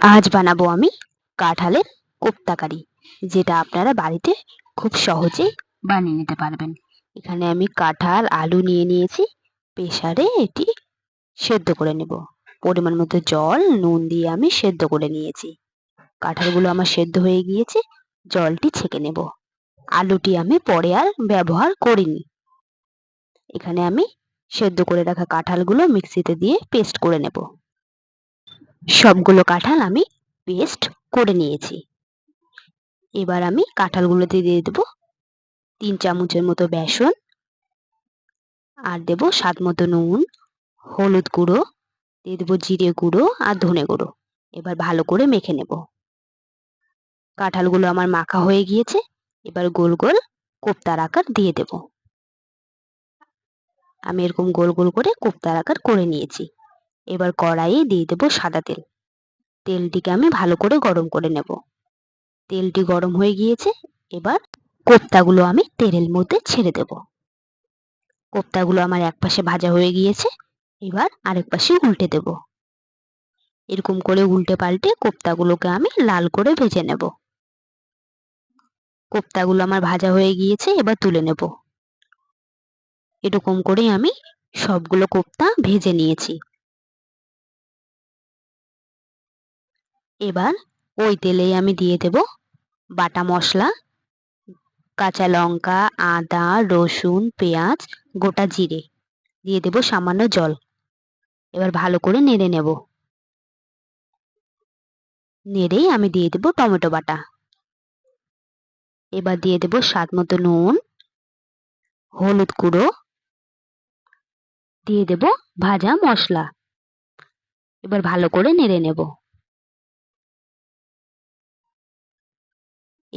আজ বানাবো আমি কাঁঠালের কোপ্তা কারি, যেটা আপনারা বাড়িতে খুব সহজেই বানিয়ে নিতে পারবেন। এখানে আমি কাঁঠাল, আলু নিয়ে নিয়েছি। প্রেসারে এটি সেদ্ধ করে নেব। পরিমাণ মতো জল, নুন দিয়ে আমি সেদ্ধ করে নিয়েছি। কাঁঠালগুলো আমার সেদ্ধ হয়ে গিয়েছে, জলটি ছেঁকে নেব। আলুটি আমি পরে আর ব্যবহার করিনি। এখানে আমি সেদ্ধ করে রাখা কাঁঠালগুলো মিক্সিতে দিয়ে পেস্ট করে নেব। সবগুলো কাঁঠাল আমি পেস্ট করে নিয়েছি। এবার আমি কাঁঠালগুলোতে দিয়ে দেবো তিন চামচের মতো বেসন আর দেবো স্বাদ মতো নুন, হলুদ গুঁড়ো, দিয়ে দেবো জিরে গুঁড়ো আর ধনে গুঁড়ো। এবার ভালো করে মেখে নেব। কাঁঠালগুলো আমার মাখা হয়ে গিয়েছে, এবার গোল গোল কোপ্তার আকার দিয়ে দেব। আমি এরকম গোল গোল করে কোপ্তার আকার করে নিয়েছি। এবার কড়াইয়ে দিয়ে দেবো সাদা তেল। তেলটিকে আমি ভালো করে গরম করে নেব। তেলটি গরম হয়ে গিয়েছে, এবার কোপ্তাগুলো আমি তেলের মধ্যে ছেড়ে দেব। কোপ্তাগুলো আমার এক পাশে ভাজা হয়ে গিয়েছে, এবার আরেক পাশে উল্টে দেব। এরকম করে উল্টে পাল্টে কোপ্তাগুলোকে আমি লাল করে ভেজে নেব। কোপ্তাগুলো আমার ভাজা হয়ে গিয়েছে, এবার তুলে নেব। এরকম করেই আমি সবগুলো কোপ্তা ভেজে নিয়েছি। এবার ওই তেলেই আমি দিয়ে দেব বাটা মশলা, কাঁচা লঙ্কা, আদা, রসুন, পেঁয়াজ, গোটা জিরে। দিয়ে দেব সামান্য জল। এবার ভালো করে নেড়ে নেব। নেড়েই আমি দিয়ে দেব টমেটো বাটা। এবার দিয়ে দেব স্বাদ মতো নুন, হলুদ গুঁড়ো। দিয়ে দেব ভাজা মশলা। এবার ভালো করে নেড়ে নেব।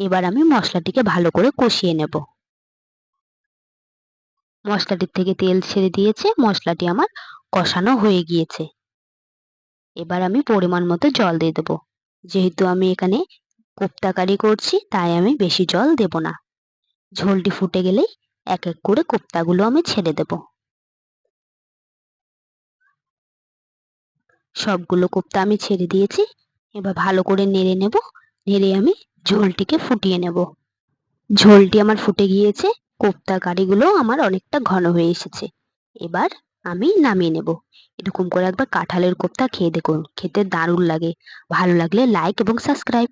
এবার আমি মশলাটিকে ভালো করে কষিয়ে নেব। মশলাটির থেকে তেল ছেড়ে দিয়েছে, মশলাটি আমার কষানো হয়ে গিয়েছে। এবার আমি পরিমাণ মতো জল দিয়ে দেবো। যেহেতু আমি এখানে কোপ্তা কারি করছি, তাই আমি বেশি জল দেব না। ঝোলটি ফুটে গেলেই এক এক করে কোপ্তাগুলো আমি ছেড়ে দেব। সবগুলো কোপ্তা আমি ছেড়ে দিয়েছি। এবার ভালো করে নেড়ে নেব। নেড়ে আমি ঝোলটিকে ফুটিয়ে নেব। ঝোলটি আমার ফুটে গিয়েছে কোপ্তা কারিগুলো আমার অনেকটা ঘন হয়ে এসেছে। এবার আমি নামিয়ে নেব। এরকম করে একবার কাঁঠালের কোপ্তা খেয়ে দেখুন, খেতে দারুণ লাগে। ভালো লাগলে লাইক এবং সাবস্ক্রাইব